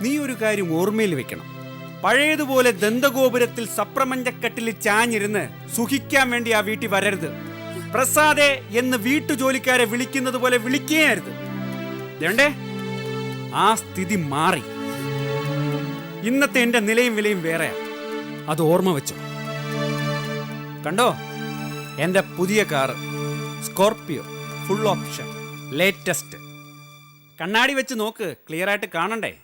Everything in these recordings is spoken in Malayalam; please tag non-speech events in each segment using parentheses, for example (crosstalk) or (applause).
നീ ഒരു കാര്യം ഓർമ്മയിൽ വെക്കണം. പഴയതുപോലെ ദന്തഗോപുരത്തിൽ സപ്രമഞ്ചക്കട്ടിൽ ചാഞ്ഞിരുന്ന് സുഖിക്കാൻ വേണ്ടി ആ വീട്ടിൽ വരരുത്. പ്രസാദേ എന്ന് വീട്ടു ജോലിക്കാരെ വിളിക്കുന്നത് പോലെ വിളിക്കുകയായിരുന്നു വേണ്ടേ? ആ സ്ഥിതി മാറി. ഇന്നത്തെ എന്റെ നിലയും വിലയും വേറെയാ. അത് ഓർമ്മ വെച്ചു. കണ്ടോ? എന്റെ പുതിയ car. Scorpio. Full option. Latest. കണ്ണാടി വെച്ച് നോക്ക്. ക്ലിയർ ആയിട്ട് കാണണ്ടേ?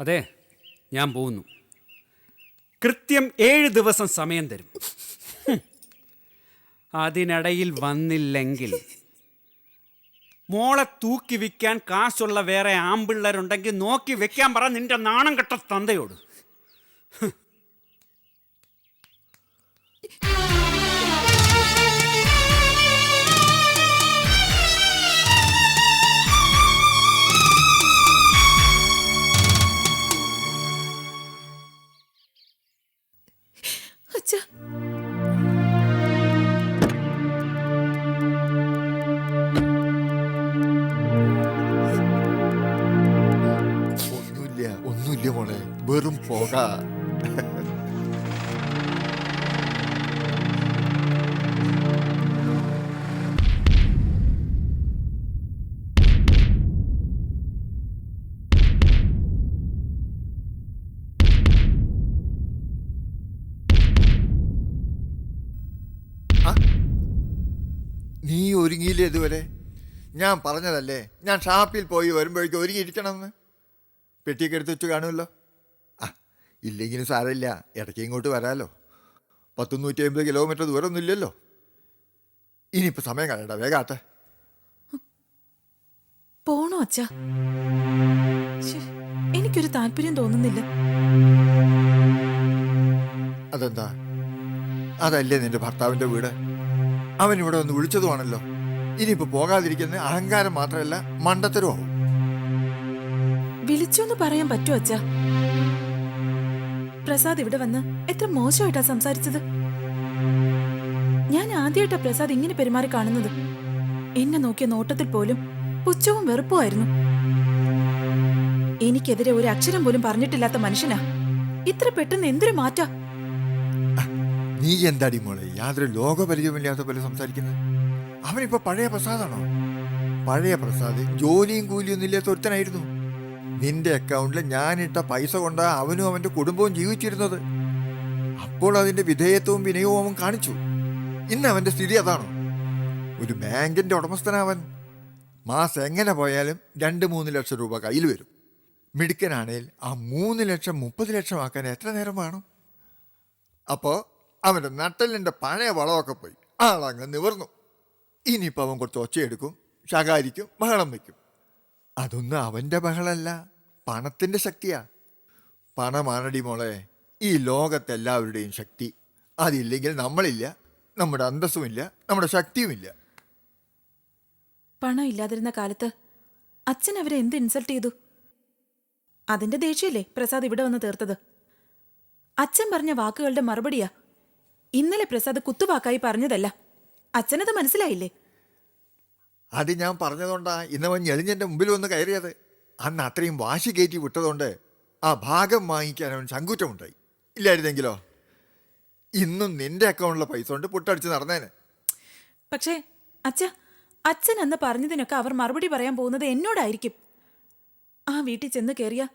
അതെ ഞാൻ പോകുന്നു. കൃത്യം ഏഴ് ദിവസം സമയം തരും. അതിനിടയിൽ വന്നില്ലെങ്കിൽ മോളെ തൂക്കി വിൽക്കാൻ കാശുള്ള വേറെ ആമ്പിള്ളേരുണ്ടെങ്കിൽ നോക്കി വെക്കാൻ പറ നിന്റെ നാണം കെട്ട തന്തയോട്. പോക? നീ ഒരുങ്ങിയില്ലേ ഇതുവരെ? ഞാൻ പറഞ്ഞതല്ലേ ഞാൻ ഷാപ്പിൽ പോയി വരുമ്പോഴേക്കും ഒരുങ്ങിയിരിക്കണമെന്ന് പെട്ടിയൊക്കെ എടുത്ത് വെച്ച് കാണുമല്ലോ. ഇല്ലെങ്കിലും സാരമില്ല. ഇടയ്ക്ക് ഇങ്ങോട്ട് വരാമല്ലോ പത്ത് നൂറ്റി അമ്പത് കിലോമീറ്റർ ദൂരമൊന്നും ഇല്ലല്ലോ. ഇനിയിപ്പോൾ സമയം കളയണ്ട വേഗാട്ടെ പോണോ അച്ഛ? എനിക്കൊരു താല്പര്യം തോന്നുന്നില്ല. അതെന്താ? അതല്ലേ നിന്റെ ഭർത്താവിന്റെ വീട്? അവൻ ഇവിടെ ഒന്ന് വിളിച്ചതുമാണല്ലോ. ഇനിയിപ്പോ പോകാതിരിക്കുന്ന അഹങ്കാരം മാത്രമല്ല മണ്ടത്തരവും വിളിച്ചു എന്ന് പറയാൻ പറ്റുമോ അച്ഛാ? പ്രസാദ് ഇവിടെ വന്ന് എത്ര മോശമായിട്ടാ സംസാരിച്ചത്? ഞാൻ ആദ്യമായിട്ടാ പ്രസാദ് ഇങ്ങനെ പെരുമാറി കാണുന്നത്. എന്നെ നോക്കിയ നോട്ടത്തിൽ പോലും പുച്ഛവും വെറുപ്പുമായിരുന്നു എനിക്കെതിരെ ഒരു അക്ഷരം പോലും പറഞ്ഞിട്ടില്ലാത്ത മനുഷ്യനാ. ഇത്ര പെട്ടെന്ന് എന്തൊരു മാറ്റാ? നീ എന്താടി മോളെ? യാതൊരു ലോകപരിചയമില്ലാത്ത പോലെ സംസാരിക്കുന്നത്. അവനിപ്പോ പഴയ പ്രസാദാണോ? പഴയ പ്രസാദ് ജോലിയും കൂലിയൊന്നും ഇല്ലാത്ത ഒരുത്തനായിരുന്നു. നിന്റെ അക്കൗണ്ടിൽ ഞാനിട്ട പൈസ കൊണ്ട് അവനും അവന്റെ കുടുംബവും ജീവിച്ചിരുന്നത്. അപ്പോൾ അതിന്റെ വിധേയത്വവും വിനയവും അവൻ കാണിച്ചു. ഇന്ന് അവന്റെ സ്ഥിതി അതാണ്. ഒരു ബാങ്കിന്റെ ഉടമസ്ഥനാവൻ. മാസം എങ്ങനെ പോയാലും രണ്ട് മൂന്ന് ലക്ഷം രൂപ കയ്യിൽ വരും. മിടുക്കനാണേൽ ആ മൂന്ന് ലക്ഷം മുപ്പത് ലക്ഷം ആക്കാൻ എത്ര നേരം വേണം? അപ്പോൾ അവന്റെ നട്ടലിന്റെ പഴയ വളമൊക്കെ പോയി. ആളങ്ങ് നിവർന്നു. ഇനിയിപ്പോൾ അവൻ കുറച്ച് ഒച്ചയെടുക്കും ശകാരിക്കും ബഹളം വയ്ക്കും. അതൊന്നും അവന്റെ ബഹളമല്ല പണത്തിന്റെ ശക്തിയാ. പണമാണടി മോളെ. ഈ ലോകത്തെല്ലാവരുടെയും ശക്തി. അതില്ലെങ്കിൽ നമ്മളില്ല നമ്മുടെ അന്തസ്സുമില്ല നമ്മുടെ ശക്തിയുമില്ല. പണം ഇല്ലാതിരുന്ന കാലത്ത് അച്ഛൻ അവരെ എന്ത് ഇൻസൾട്ട് ചെയ്തു? അതിന്റെ ദേഷ്യല്ലേ പ്രസാദ് ഇവിടെ വന്ന് തീർത്തത്? അച്ഛൻ പറഞ്ഞ വാക്കുകളുടെ മറുപടിയാ. ഇന്നലെ പ്രസാദ് കുത്തുവാക്കായി പറഞ്ഞതല്ല. അച്ഛനത് മനസ്സിലായില്ലേ? അത് ഞാൻ പറഞ്ഞതുകൊണ്ടാ ഇന്നവൻ ഞെളിഞ്ഞെന്റെ മുമ്പിൽ വന്ന് കയറിയത്. അന്ന് അത്രയും വാശി കയറ്റി വിട്ടതുകൊണ്ട് ആ ഭാഗം വാങ്ങിക്കാൻ അവൻ ശങ്കുറ്റമുണ്ടായി. ഇല്ലായിരുന്നെങ്കിലോ? ഇന്നും നിന്റെ അക്കൗണ്ടിലെ പൈസ കൊണ്ട് പുട്ടടിച്ച് നടന്നേനെ. പക്ഷേ അച്ഛ അച്ഛൻ അന്ന് പറഞ്ഞതിനൊക്കെ അവർ മറുപടി പറയാൻ പോകുന്നത് എന്നോടായിരിക്കും. ആ വീട്ടിൽ ചെന്ന് കയറിയ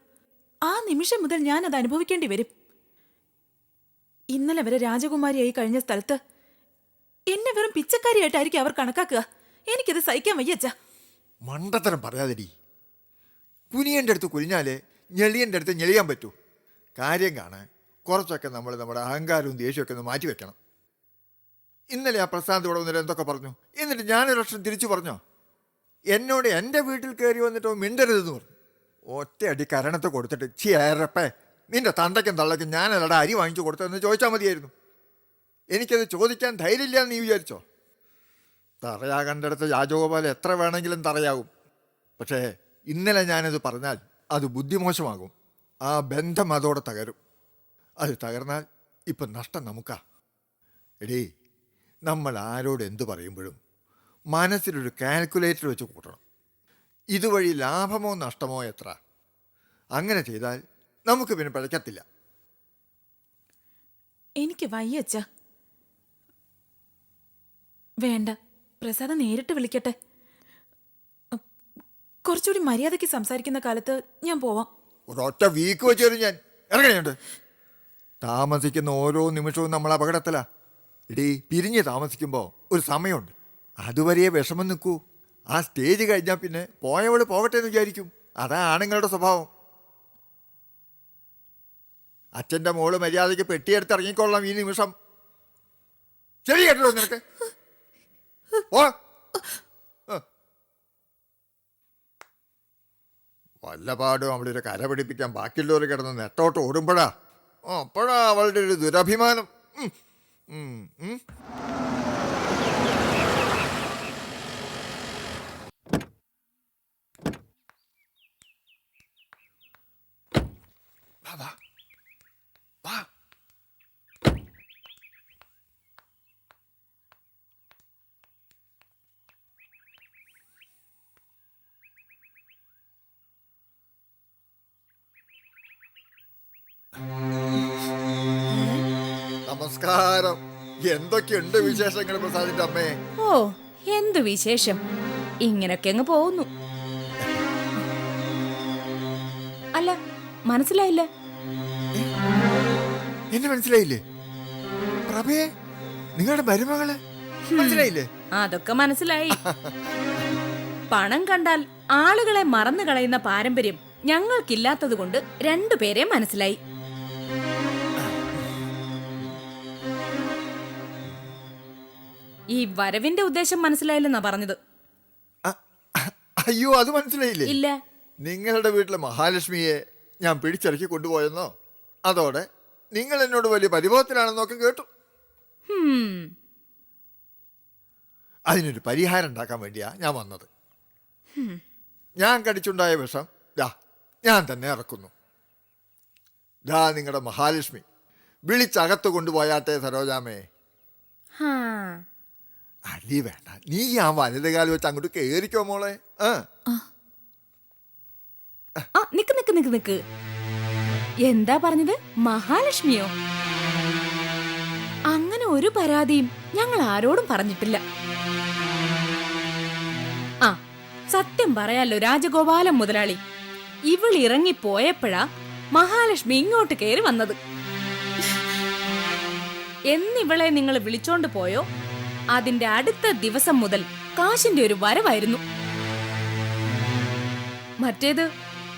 ആ നിമിഷം മുതൽ ഞാൻ അത് അനുഭവിക്കേണ്ടി വരും. ഇന്നലെ വരെ രാജകുമാരിയായി കഴിഞ്ഞ സ്ഥലത്ത് എന്നെ വെറും പിച്ചക്കാരിയായിട്ടായിരിക്കും അവർ കണക്കാക്കുക. എനിക്കത് സഹിക്കാൻ വയ്യ അച്ഛാ. മണ്ടത്തരം പറയാതെടി. കുനിയന്റെ അടുത്ത് കുനിഞ്ഞാലേ ഞെളിയന്റെ അടുത്ത് ഞെളിയാൻ പറ്റൂ. കാര്യം കാണാൻ കുറച്ചൊക്കെ നമ്മൾ നമ്മുടെ അഹങ്കാരവും ദേഷ്യമൊക്കെ ഒന്ന് മാറ്റി വെക്കണം. ഇന്നലെ ആ പ്രശാന്ത് ഇവിടെ വന്നിട്ട് എന്തൊക്കെ പറഞ്ഞു? എന്നിട്ട് ഞാനൊരു ലക്ഷം തിരിച്ചു പറഞ്ഞോ? എന്നോട് എന്റെ വീട്ടിൽ കയറി വന്നിട്ട് മിണ്ടരുതെന്ന് പറഞ്ഞു. ഒറ്റയടി കരണത്തെ കൊടുത്തിട്ട് ചി ഏറപ്പേ നിന്റെ തന്തയ്ക്കും തള്ളയ്ക്കും ഞാനല്ലടാ അരി വാങ്ങിച്ചു കൊടുത്തതെന്ന് ചോദിച്ചാൽ മതിയായിരുന്നു. എനിക്കത് ചോദിക്കാൻ ധൈര്യമില്ല എന്ന് നീ വിചാരിച്ചോ? തറയാകേണ്ടടുത്ത് രാജഗോപാൽ എത്ര വേണമെങ്കിലും തറയാകും. പക്ഷേ ഇന്നലെ ഞാനത് പറഞ്ഞാൽ അത് ബുദ്ധിമോശമാകും. ആ ബന്ധം അതോടെ തകരും. അത് തകർന്നാൽ ഇപ്പം നഷ്ടം നമുക്കാ. എടീ നമ്മൾ ആരോട് എന്ത് പറയുമ്പോഴും മനസ്സിലൊരു കാൽക്കുലേറ്റർ വെച്ച് കൂട്ടണം. ഇതുവഴി ലാഭമോ നഷ്ടമോ എത്ര? അങ്ങനെ ചെയ്താൽ നമുക്ക് പിന്നെ പിഴയ്ക്കത്തില്ല എനിക്ക് വയ്യച്ച വേണ്ട പ്രസാദം നേരിട്ട് വിളിക്കട്ടെ. കുറച്ചുകൂടി മര്യാദയ്ക്ക് സംസാരിക്കുന്ന കാലത്ത് ഞാൻ പോവാം. ഒരൊറ്റ വീക്ക് വെച്ച് വരും ഞാൻ. ഇറങ്ങണുണ്ട്. താമസിക്കുന്ന ഓരോ നിമിഷവും നമ്മൾ അപകടത്തിലാ. ഇടീ പിരിഞ്ഞ് താമസിക്കുമ്പോൾ ഒരു സമയമുണ്ട്. അതുവരെയേ വിഷമം നിൽക്കൂ. ആ സ്റ്റേജ് കഴിഞ്ഞാൽ പിന്നെ പോയവൾ പോകട്ടെ എന്ന് വിചാരിക്കും. അതാ ആണുങ്ങളുടെ സ്വഭാവം. അച്ഛന്റെ മോൾ മര്യാദയ്ക്ക് പെട്ടിയെടുത്ത് ഇറങ്ങിക്കൊള്ളാം ഈ നിമിഷം. ശരി കേട്ടോ നിനക്ക്. പോ. വല്ലപാടും അവളൊരു കര പിടിപ്പിക്കാൻ ബാക്കിയുള്ളവർ കിടന്ന് നെട്ടോട്ട് ഓടുമ്പോഴാ. അപ്പോഴാ അവളുടെ ഒരു ദുരഭിമാനം ഉം. ഉം, ഉം. വാ, വാ. വാ. നമസ്കാരം എന്തൊക്കെയുണ്ട് വിശേഷങ്ങൾ പ്രസാദിന്റെ അമ്മേ? ഓ എന്തു വിശേഷം? ഇങ്ങനൊക്കെ അങ്ങ് പോകുന്നു. അല്ല മനസ്സിലായില്ല. എന്നെ മനസ്സിലായില്ലേ? പ്രഭേ നിങ്ങളുടെ മരുമകൾ മനസ്സിലായില്ലേ? അതൊക്കെ മനസ്സിലായി. പണം കണ്ടാൽ ആളുകളെ മറന്നു കളയുന്ന പാരമ്പര്യം ഞങ്ങൾക്കില്ലാത്തത് കൊണ്ട് രണ്ടുപേരെ മനസ്സിലായി. ഈ വരവിന്റെ ഉദ്ദേശം മനസ്സിലായില്ലെന്നാ പറഞ്ഞത്. അയ്യോ അത് മനസ്സിലായില്ലേ? ഇല്ല. നിങ്ങളുടെ വീട്ടിലെ മഹാലക്ഷ്മിയെ ഞാൻ പിടിച്ചിറക്കി കൊണ്ടുപോയെന്നോ? അതോടെ നിങ്ങൾ എന്നോട് വലിയ പരിഭവത്തിലാണെന്നൊക്കെ കേട്ടു. അതിനൊരു പരിഹാരം ഉണ്ടാക്കാൻ വേണ്ടിയാ ഞാൻ വന്നത്. ഞാൻ കടിച്ചുണ്ടായ വിഷം ദാ ഞാൻ തന്നെ ഇറക്കുന്നു. ദാ നിങ്ങളുടെ മഹാലക്ഷ്മി. വിളിച്ചകത്ത് കൊണ്ടുപോയാട്ടെ സരോജാമേ. അല്ലി വേണ്ട. നീ ആ വലത് കാലം വെച്ച് അങ്ങോട്ട് കേറിക്കോ മോളെ. ആ. നിക്ക് നിക്ക് നിക്ക് നിക്ക്. എന്താ പറഞ്ഞത്? മഹാലക്ഷ്മിയോ? അങ്ങനെ ഒരു പരാതിയും ഞങ്ങൾ ആരോടും പറഞ്ഞിട്ടില്ല. ആ സത്യം പറയാലോ രാജഗോപാലൻ മുതലാളി. ഇവൾ ഇറങ്ങിപ്പോയപ്പോഴാ മഹാലക്ഷ്മി ഇങ്ങോട്ട് കയറി വന്നത്. എന്നിവളെ നിങ്ങൾ വിളിച്ചോണ്ട് പോയോ? അതിന്റെ അടുത്ത ദിവസം മുതൽ കാശിന്റെ ഒരു വരവായിരുന്നു. മറ്റേത്?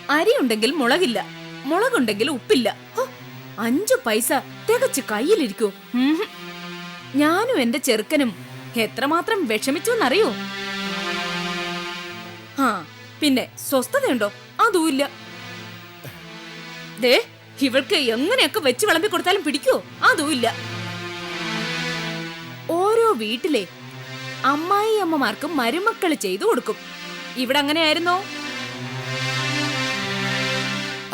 അരിയുണ്ടെങ്കിൽ മുളകില്ല മുളകുണ്ടെങ്കിൽ ഉപ്പില്ല. അഞ്ചു പൈസ തികച്ച് കയ്യിലിരിക്കൂ. ഞാനും എന്റെ ചെറുക്കനും എത്രമാത്രം വിഷമിച്ചു എന്നറിയോ ആ പിന്നെ സ്വസ്ഥതയുണ്ടോ? അതുമില്ല. ദേ ഇവൾക്ക് എങ്ങനെയൊക്കെ വെച്ച് വിളമ്പി കൊടുത്താലും പിടിക്കോ. അതുമില്ല. വീട്ടിലെ. അമ്മായി അമ്മമാർക്കും മരുമക്കൾ ചെയ്തു കൊടുക്കും. ഇവിടെ അങ്ങനെയായിരുന്നോ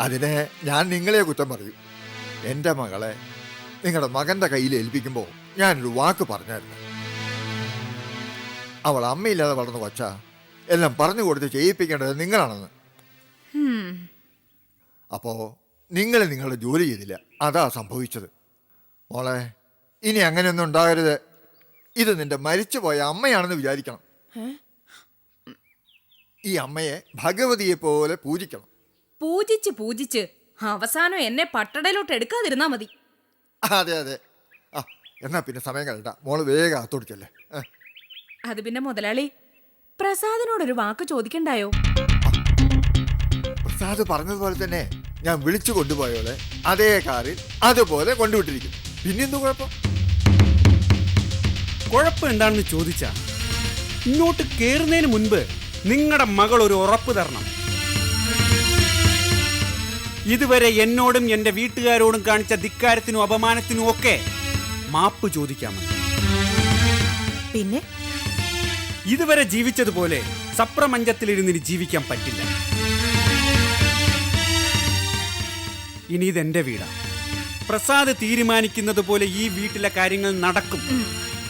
അതിനെ ഞാൻ നിങ്ങളെ കുറ്റം പറയും. എന്റെ മകളെ നിങ്ങളുടെ മകന്റെ കയ്യിൽ ഏൽപ്പിക്കുമ്പോൾ ഞാനൊരു വാക്ക് പറഞ്ഞായിരുന്നു. അവൾ അമ്മയില്ലാതെ വളർന്ന കൊച്ച എല്ലാം പറഞ്ഞു കൊടുത്ത് ചെയ്യിപ്പിക്കേണ്ടത് നിങ്ങളാണെന്ന്. അപ്പോ അപ്പോൾ നിങ്ങൾ നിങ്ങളുടെ ജോലി ചെയ്തില്ല. അതാ സംഭവിച്ചത്. മോളെ ഇനി അങ്ങനെയൊന്നും ഉണ്ടാകരുത്. ഇത് നിന്റെ മരിച്ചുപോയ അമ്മയാണെന്ന് വിചാരിക്കണം. ഈ അമ്മയെ ഭഗവതിയെ പോലെ പൂജിക്കണം. പൂജിച്ച് പൂജിച്ച് അവസാനം എന്നെ പട്ടടയിലോട്ട് എടുക്കാതിരുന്നാ മതി. അതെ അതെ. ആ എന്നാ പിന്നെ സമയം കളയണ്ട. മോൾ വേഗം അത്തോടിച്ചല്ലേ അത് പിന്നെ മുതലാളി പ്രസാദിനോടൊരു വാക്ക് ചോദിക്കണ്ടായോ? പ്രസാദ് പറഞ്ഞതുപോലെ തന്നെ ഞാൻ വിളിച്ചു കൊണ്ടുപോയോളെ. അതേ കാറിൽ അതുപോലെ കൊണ്ടുവിട്ടിരിക്കും. പിന്നെന്തു കുഴപ്പം? കുഴപ്പം എന്താണെന്ന് ചോദിച്ചാ ഇങ്ങോട്ട് കയറുന്നതിന് മുൻപ് നിങ്ങളുടെ മകൾ ഒരു ഉറപ്പ് തരണം. ഇതുവരെ എന്നോടും എന്റെ വീട്ടുകാരോടും കാണിച്ച ധിക്കാരത്തിനും അപമാനത്തിനും ഒക്കെ മാപ്പ് ചോദിക്കാമെന്ന് പിന്നെ? ഇതുവരെ ജീവിച്ചതുപോലെ സപ്രമഞ്ചത്തിലിരുന്നിന് ജീവിക്കാൻ പറ്റില്ല. ഇനി ഇതെന്റെ വീടാണ് പ്രസാദ് തീരുമാനിക്കുന്നത് പോലെ ഈ വീട്ടിലെ കാര്യങ്ങൾ നടക്കും.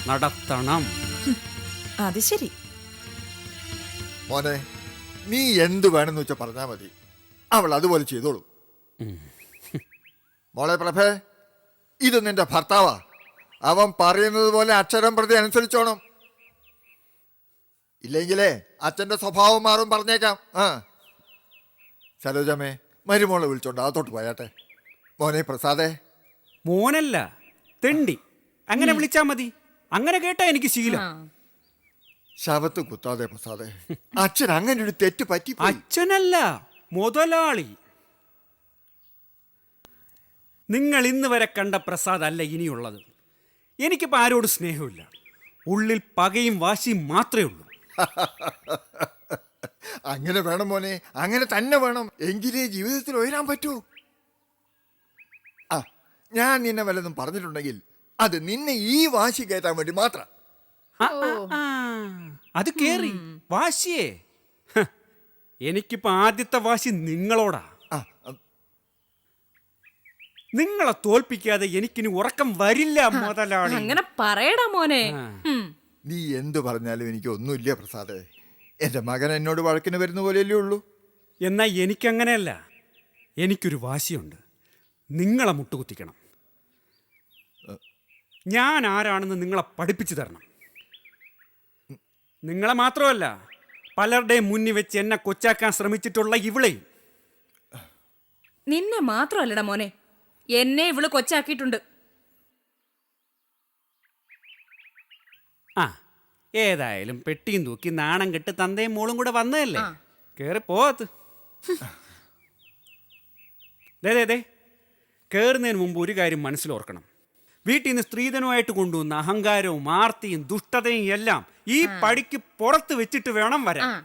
നടത്തണം. അത് ശരി. മോനെ നീ എന്ത് വേണമെന്ന് വെച്ചാൽ പറഞ്ഞാൽ മതി. അവൾ അതുപോലെ ചെയ്തോളൂ. മോളെ പ്രഭേ ഇത് നിന്റെ ഭർത്താവാ. അവൻ പറയുന്നത് പോലെ അക്ഷരം പ്രതി അനുസരിച്ചോണം. ഇല്ലെങ്കിലേ അച്ഛന്റെ സ്വഭാവം മാറും പറഞ്ഞേക്കാം. ആ. സരോജമ്മേ മരുമോളെ വിളിച്ചോണ്ട് അതോട്ട് പോയാട്ടെ. മോനെ പ്രസാദേ. മോനല്ല തെണ്ടി. അങ്ങനെ വിളിച്ചാ മതി. അങ്ങനെ കേട്ടാ എനിക്ക് ശീലം. ശവത്ത് കുത്താതെ പ്രസാദേ. അച്ഛൻ അങ്ങനെ ഒരു തെറ്റ് പറ്റി അച്ഛനല്ല മുതലാളി. നിങ്ങൾ ഇന്ന് വരെ കണ്ട പ്രസാദ് അല്ല ഇനിയുള്ളത്. എനിക്കിപ്പോൾ ആരോട് സ്നേഹമില്ല. ഉള്ളിൽ പകയും വാശിയും മാത്രമേ ഉള്ളൂ. (laughs) അങ്ങനെ വേണം മോനെ അങ്ങനെ തന്നെ വേണം. എങ്കിലേ ജീവിതത്തിൽ ഉയരാൻ പറ്റൂ. ആ ഞാൻ നിന്നെ വല്ലതും പറഞ്ഞിട്ടുണ്ടെങ്കിൽ അത് നിന്നെ ഈ വാശി കയറ്റാൻ വേണ്ടി മാത്രം. ആ, ആ, ആ. അത് കേറി. വാശിയേ. ഹ, എനിക്കിപ്പോ ആദ്യത്തെ വാശി നിങ്ങളോടാ. ആ ആ, നിങ്ങളെ തോൽപ്പിക്കാതെ എനിക്കിനി ഉറക്കം വരില്ല മുതലാളി. അങ്ങനെ പറയടാ മോനെ. ഉം. നീ എന്തു പറഞ്ഞാലും എനിക്ക് ഒന്നുമില്ല പ്രസാദേ. എന്റെ മകൻ എന്നോട് വഴക്കിന് വരുന്ന പോലെയല്ലേ ഉള്ളൂ. എന്നാൽ എനിക്കങ്ങനെയല്ല. എനിക്കൊരു വാശിയുണ്ട്. നിങ്ങളെ മുട്ടുകുത്തിക്കണം. ഞാൻ ആരാണെന്ന് നിങ്ങളെ പഠിപ്പിച്ചു തരണം. നിങ്ങളെ മാത്രമല്ല പലരുടെയും മുന്നിൽ വെച്ച് എന്നെ കൊച്ചാക്കാൻ ശ്രമിച്ചിട്ടുള്ള ഇവിളെയും. നിന്നെ മാത്രമല്ലടാ മോനെ എന്നെ ഇവൾ കൊച്ചാക്കിയിട്ടുണ്ട്. ആ ഏതായാലും പെട്ടിയും തൂക്കി നാണം കെട്ട് തന്തയും മോളും കൂടെ വന്നതല്ലേ. കേറി പോകത്ത് ദേ ദേ ദേ. കയറുന്നതിന് മുമ്പ് ഒരു കാര്യം മനസ്സിലോർക്കണം. വീട്ടിൽ നിന്ന് സ്ത്രീധനമായിട്ട് കൊണ്ടുവന്ന അഹങ്കാരവും ആർത്തിയും ദുഷ്ടതയും എല്ലാം ഈ പടിക്ക് പുറത്ത് വെച്ചിട്ട് വേണം വരാൻ.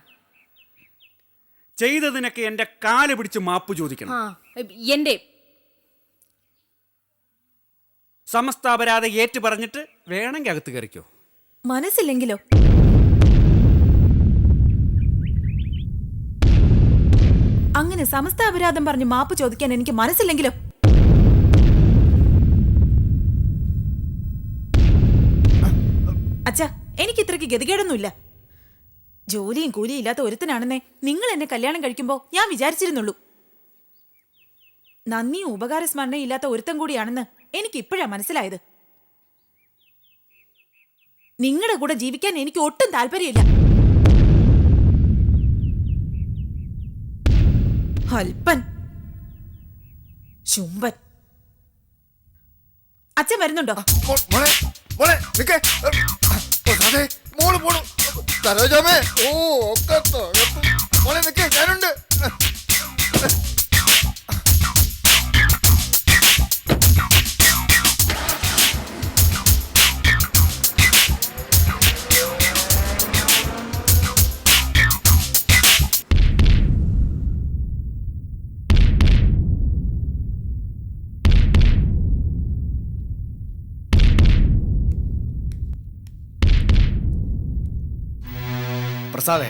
ചെയ്തതിനൊക്കെ എന്റെ കാൽ പിടിച്ച് മാപ്പ് ചോദിക്കണം. എന്റെ സമസ്താപരാധ ഏറ്റു പറഞ്ഞിട്ട് വേണമെങ്കിൽ അകത്ത് കയറിക്കോ. മനസ്സില്ലെങ്കിലോ? അങ്ങനെ സമസ്ത അപരാധം പറഞ്ഞ് മാപ്പ് ചോദിക്കാൻ എനിക്ക് മനസ്സില്ലെങ്കിലോ? അച്ഛാ എനിക്ക് ഇത്രയ്ക്ക് ഗതികേടൊന്നുമില്ല. ജോലിയും കൂലിയും ഇല്ലാത്ത ഒരുത്തനാണെന്നേ നിങ്ങൾ എന്നെ കല്യാണം കഴിക്കുമ്പോൾ ഞാൻ വിചാരിച്ചിരുന്നുള്ളൂ. നന്ദിയും ഉപകാരസ്മരണയും ഇല്ലാത്ത ഒരുത്തൻ കൂടിയാണെന്ന് എനിക്ക് ഇപ്പോഴാ മനസ്സിലായത്. നിങ്ങളുടെ കൂടെ ജീവിക്കാൻ എനിക്ക് ഒട്ടും താല്പര്യമില്ല. അൽപ്പൻ ശുംബൻ അച്ഛൻ വരുന്നുണ്ടോ? മോ- മോളെ പോണു. സരോജാമേ ഓ ഒക്കെ. മോളെ നിൽക്കേ ഞാനുണ്ട്. പ്രസാദേ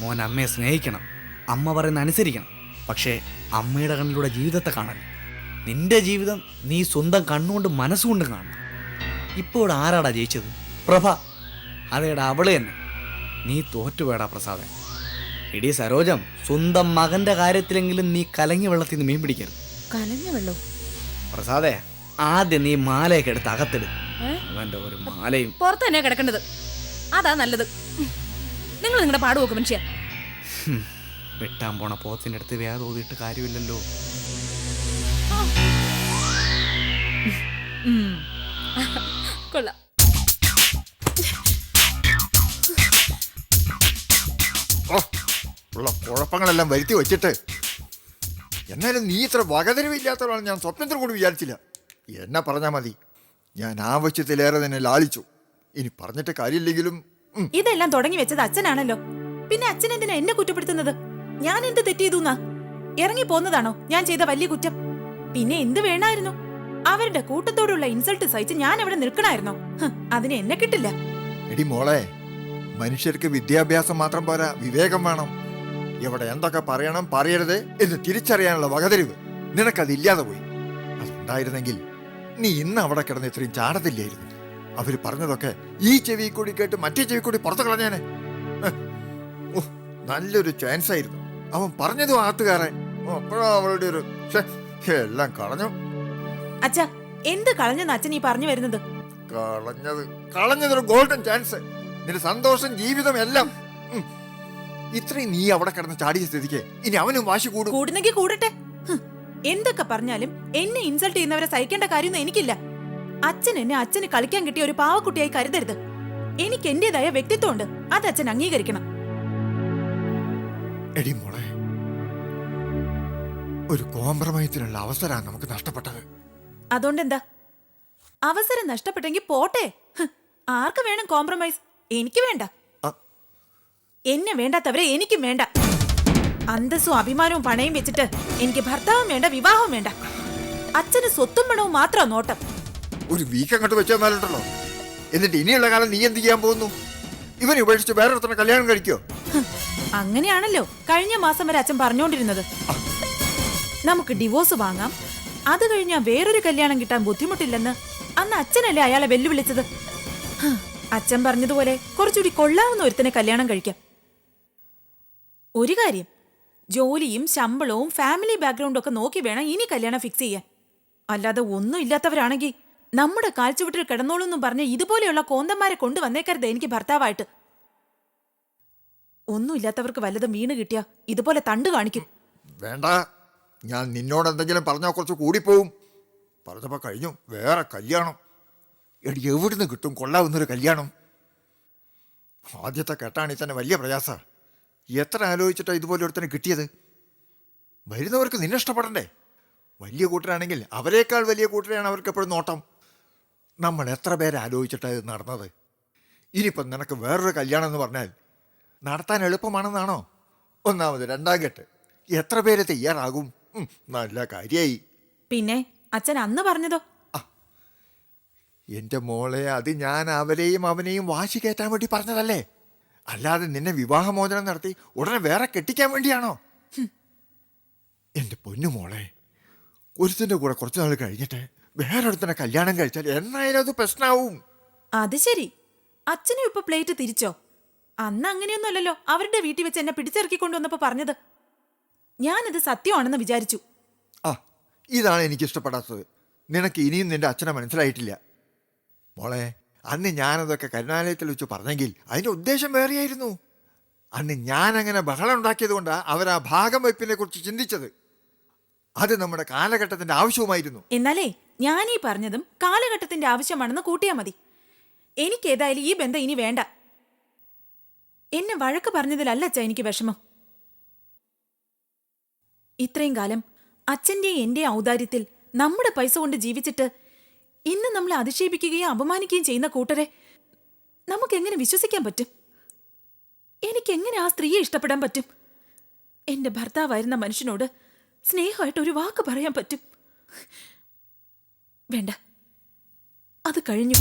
മോൻ അമ്മയെ സ്നേഹിക്കണം അമ്മ പറയുന്ന അനുസരിക്കണം പക്ഷേ അമ്മയുടെ കണ്ണിലൂടെ ജീവിതത്തെ കാണണം നിന്റെ ജീവിതം നീ സ്വന്തം കണ്ണുകൊണ്ട് മനസ്സുകൊണ്ടും കാണണം. ഇപ്പോൾ ഇവിടെ ആരാടാ ജയിച്ചത്? പ്രഭ. അതേടാ അവൾ തന്നെ. നീ തോറ്റുപോയടാ പ്രസാദേ. ഇടീ സരോജം സ്വന്തം മകന്റെ കാര്യത്തിലെങ്കിലും നീ കലങ്ങി വെള്ളത്തിൽ നിന്ന് മീൻ പിടിക്കരുത്. കലങ്ങി വെള്ളോ? പ്രസാദേ ആദ്യം നീ മാലയൊക്കെ എടുത്ത് അകത്തിട്. ഏ? അവന്റെ ഒരു മാലയും. പുറത്ത് തന്നെയാ കിടക്കേണ്ടത്. അതാ നല്ലത്. നിങ്ങൾ നിങ്ങളുടെ പാട് നോക്കും മനുഷ്യ. വെട്ടാൻ പോണ പോത്തിന്റെ അടുത്ത് വേറെ ഓതിയിട്ട് കാര്യമില്ലല്ലോ. കൊള്ളാം. ഓ ഉള്ള കുഴപ്പങ്ങളെല്ലാം വരുത്തി വെച്ചിട്ട്. എന്നാലും നീ ഇത്ര വകതിരിവില്ലാത്തവരാണ് ഞാൻ സ്വപ്നത്തിൽ കൂടി വിചാരിച്ചില്ല. എന്നെ പറഞ്ഞാൽ മതി. ഞാൻ ആവശ്യത്തിലേറെ തന്നെ ലാളിച്ചു ഇനി പറഞ്ഞിട്ട് കാര്യമില്ലെങ്കിലും ഇതെല്ലാം തുടങ്ങി വെച്ചത് അച്ഛനാണല്ലോ. പിന്നെ അച്ഛൻ എന്തിനാ എന്നെ കുറ്റപ്പെടുത്തുന്നത്? ഞാൻ എന്ത് തെറ്റ് ഇറങ്ങി പോന്നതാണോ ഞാൻ ചെയ്ത വലിയ കുറ്റം? പിന്നെ എന്ത് വേണായിരുന്നു? അവരുടെ കൂട്ടത്തോടുള്ള ഇൻസൾട്ട് സഹിച്ച് ഞാൻ അവിടെ നിൽക്കണായിരുന്നോ? അതിനെ അതിന് എന്നെ കിട്ടില്ല. എടി മോളെ മനുഷ്യർക്ക് വിദ്യാഭ്യാസം മാത്രം പോരാ വിവേകം വേണം. ഇവിടെ എന്തൊക്കെ പറയണം പറയരുത് എന്ന് തിരിച്ചറിയാനുള്ള വകതിരിവ് നിനക്കതില്ലാതെ പോയി. അതുണ്ടായിരുന്നെങ്കിൽ നീ ഇന്ന് അവിടെ കിടന്ന് ഇത്രയും ചാടത്തില്ലായിരുന്നു. അവർ പറഞ്ഞതൊക്കെ ഈ ചെവി കൂടി കേട്ട് മറ്റേ ചെവി കൂടി പുറത്തു കളഞ്ഞേനെ. ഓ നല്ലൊരു ചാൻസ് ആയിരുന്നു. അവൻ പറഞ്ഞതും ആത്തുകാരെ അപ്പോഴാ അവളുടെ ഒരു എല്ലാം കളഞ്ഞു. അച്ഛ എന്ത് കളഞ്ഞെന്ന് അച്ഛൻ ഈ പറഞ്ഞു വരുന്നത്? കളഞ്ഞത് കളഞ്ഞതൊരു ഗോൾഡൻ ചാൻസ് നിന്റെ സന്തോഷം ജീവിതം എല്ലാം. ഇത്രയും നീ അവിടെ കിടന്ന് ചാടിയ സ്ഥിതിക്ക് ഇനി അവനും വാശി കൂടും. കൂടുന്നെങ്കിൽ കൂടട്ടെ. എന്തൊക്കെ പറഞ്ഞാലും എന്നെ ഇൻസൾട്ട് ചെയ്യുന്നവരെ സഹിക്കേണ്ട കാര്യമൊന്നും എനിക്കില്ല. അച്ഛൻ എന്നെ അച്ഛന് കളിക്കാൻ കിട്ടിയ ഒരു പാവക്കുട്ടിയായി കരുതരുത്. എനിക്ക് എന്റേതായ വ്യക്തിത്വമുണ്ട്. അത് അച്ഛൻ അംഗീകരിക്കണം. എടി മോളെ ഒരു കോംപ്രമൈസിനുള്ള അവസരമാണ് നമുക്ക് നഷ്ടപ്പെട്ടത്. അതുകൊണ്ടെന്താ? അവസരം നഷ്ടപ്പെട്ടെങ്കിൽ പോട്ടെ. ആർക്ക് വേണം കോംപ്രമൈസ്? എനിക്ക് വേണ്ട. എന്നെ വേണ്ടാത്തവരെ എനിക്കും വേണ്ട. അന്തസ്സും അഭിമാനവും പണയും വെച്ചിട്ട് എനിക്ക് ഭർത്താവും വേണ്ട വിവാഹവും വേണ്ട. അച്ഛന് സ്വത്തും പണവും മാത്രം നോട്ടം. ഒരു വീക്ക് അങ്ങോട്ട് വെച്ചാൽ മേലുണ്ടല്ലോ എന്നിട്ട് ഇനിയുള്ള കാലം നീ എന്ത് ചെയ്യാൻ പോകുന്നു? ഇവനെ ഉപേക്ഷിച്ച് വേറെ കല്യാണം കഴിക്കോ? അങ്ങനെയാണല്ലോ കഴിഞ്ഞ മാസം വരെ അച്ഛൻ പറഞ്ഞുകൊണ്ടിരുന്നത് നമുക്ക് ഡിവോഴ്സ് വാങ്ങാം. അത് കഴിഞ്ഞാൽ വേറൊരു കല്യാണം കിട്ടാൻ ബുദ്ധിമുട്ടില്ലെന്ന് അന്ന് അച്ഛനല്ലേ അയാളെ വെല്ലുവിളിച്ചത്? അച്ഛൻ പറഞ്ഞതുപോലെ കുറച്ചുകൂടി കൊള്ളാവുന്ന ഒരുത്തനെ കല്യാണം കഴിക്കാം. ഒരു കാര്യം ജോലിയും ശമ്പളവും ഫാമിലി ബാക്ക്ഗ്രൗണ്ടും ഒക്കെ നോക്കി വേണം ഇനി കല്യാണം ഫിക്സ് ചെയ്യാൻ. അല്ലാതെ ഒന്നും ഇല്ലാത്തവരാണെങ്കിൽ നമ്മുടെ കാൽച്ചുവട്ടിൽ കിടന്നോളൂന്നും പറഞ്ഞ് ഇതുപോലെയുള്ള കോന്തന്മാരെ കൊണ്ടുവന്നേക്കരുത് എനിക്ക് ഭർത്താവായിട്ട്. ഒന്നുമില്ലാത്തവർക്ക് വല്ലതും വീണ് കിട്ടിയാ ഇതുപോലെ തണ്ട് കാണിക്കും. വേണ്ട. ഞാൻ നിന്നോട് എന്തെങ്കിലും പറഞ്ഞാൽ കുറച്ച് കൂടിപ്പോവും. പറഞ്ഞപ്പോ കഴിഞ്ഞു. വേറെ കല്യാണം. എടി എവിടുന്ന് കിട്ടും കൊള്ളാവുന്നൊരു കല്യാണം? ആദ്യത്തെ കെട്ടാണെങ്കിൽ തന്നെ വലിയ പ്രയാസ. എത്ര ആലോചിച്ചിട്ടാ ഇതുപോലെ ഒരുത്തനെ കിട്ടിയത്? വരുന്നവർക്ക് നിന്നെ ഇഷ്ടപ്പെടണ്ടേ? വലിയ കൂട്ടരാണെങ്കിൽ അവരേക്കാൾ വലിയ കൂട്ടരെയാണ് അവർക്ക് എപ്പോഴും നോട്ടം. നമ്മൾ എത്ര പേരെ ആലോചിച്ചിട്ടാണ് ഇത് നടന്നത്? ഇനിയിപ്പം നിനക്ക് വേറൊരു കല്യാണം എന്ന് പറഞ്ഞാൽ നടത്താൻ എളുപ്പമാണെന്നാണോ? ഒന്നാമത്. രണ്ടാം കെട്ട് എത്ര പേര് തയ്യാറാകും? ഉം, നല്ല കാര്യായി. പിന്നെ അച്ഛൻ അന്ന് പറഞ്ഞതോ? എന്റെ മോളെ അത് ഞാൻ അവരെയും അവനെയും വാശി കയറ്റാൻ വേണ്ടി പറഞ്ഞതല്ലേ? അല്ലാതെ നിന്നെ വിവാഹമോചനം നടത്തി ഉടനെ വേറെ കെട്ടിക്കാൻ വേണ്ടിയാണോ? എന്റെ പൊന്നു മോളെ ഒരുത്തിന്റെ കൂടെ കുറച്ച് നാൾ കഴിഞ്ഞിട്ട് വേറൊരുത്തനെ കല്യാണം കഴിച്ചാൽ എന്നായാലും അത് പ്രശ്നാവും. അത് ശരി. അച്ഛനും ഇപ്പൊ പ്ലേറ്റ് തിരിച്ചോ? അന്ന് അങ്ങനെയൊന്നുമല്ലല്ലോ. അവരുടെ വീട്ടിൽ വെച്ച് എന്നെ പിടിച്ചിറക്കി കൊണ്ടുവന്നപ്പോ പറഞ്ഞത്. ഞാനത് സത്യമാണെന്ന് വിചാരിച്ചു. ആ ഇതാണ് എനിക്ക് ഇഷ്ടപ്പെടാത്തത് നിനക്ക് ഇനിയും നിന്റെ അച്ഛനെ മനസ്സിലായിട്ടില്ല. മോളെ അന്ന് ഞാനതൊക്കെ കരുണാലയത്തിൽ വെച്ച് പറഞ്ഞെങ്കിൽ അതിന്റെ ഉദ്ദേശം വേറെയായിരുന്നു. അന്ന് ഞാൻ അങ്ങനെ ബഹളം ഉണ്ടാക്കിയത് കൊണ്ടാണ് അവർ ആ ഭാഗം വയ്പിനെ കുറിച്ച് ചിന്തിച്ചത്. അത് നമ്മുടെ കാലഘട്ടത്തിന്റെ ആവശ്യവുമായിരുന്നു. എന്നാലേ ഞാനീ പറഞ്ഞതും കാലഘട്ടത്തിന്റെ ആവശ്യമാണെന്ന് കൂട്ടിയാ മതി. എനിക്ക് എനിക്കേതായാലും ഈ ബന്ധം ഇനി വേണ്ട. എന്നെ വഴക്ക് പറഞ്ഞതിലല്ല അച്ഛ എനിക്ക് വിഷമം. ഇത്രയും കാലം അച്ഛന്റെ എന്റെ ഔദാര്യത്തിൽ നമ്മുടെ പൈസ കൊണ്ട് ജീവിച്ചിട്ട് ഇന്ന് നമ്മളെ അധിക്ഷേപിക്കുകയും അപമാനിക്കുകയും ചെയ്യുന്ന കൂട്ടരെ നമുക്കെങ്ങനെ വിശ്വസിക്കാൻ പറ്റും? എനിക്കെങ്ങനെ ആ സ്ത്രീയെ ഇഷ്ടപ്പെടാൻ പറ്റും? എന്റെ ഭർത്താവായിരുന്ന മനുഷ്യനോട് സ്നേഹമായിട്ട് ഒരു വാക്ക് പറയാൻ പറ്റും. വേണ്ട. അത് കഴിഞ്ഞു.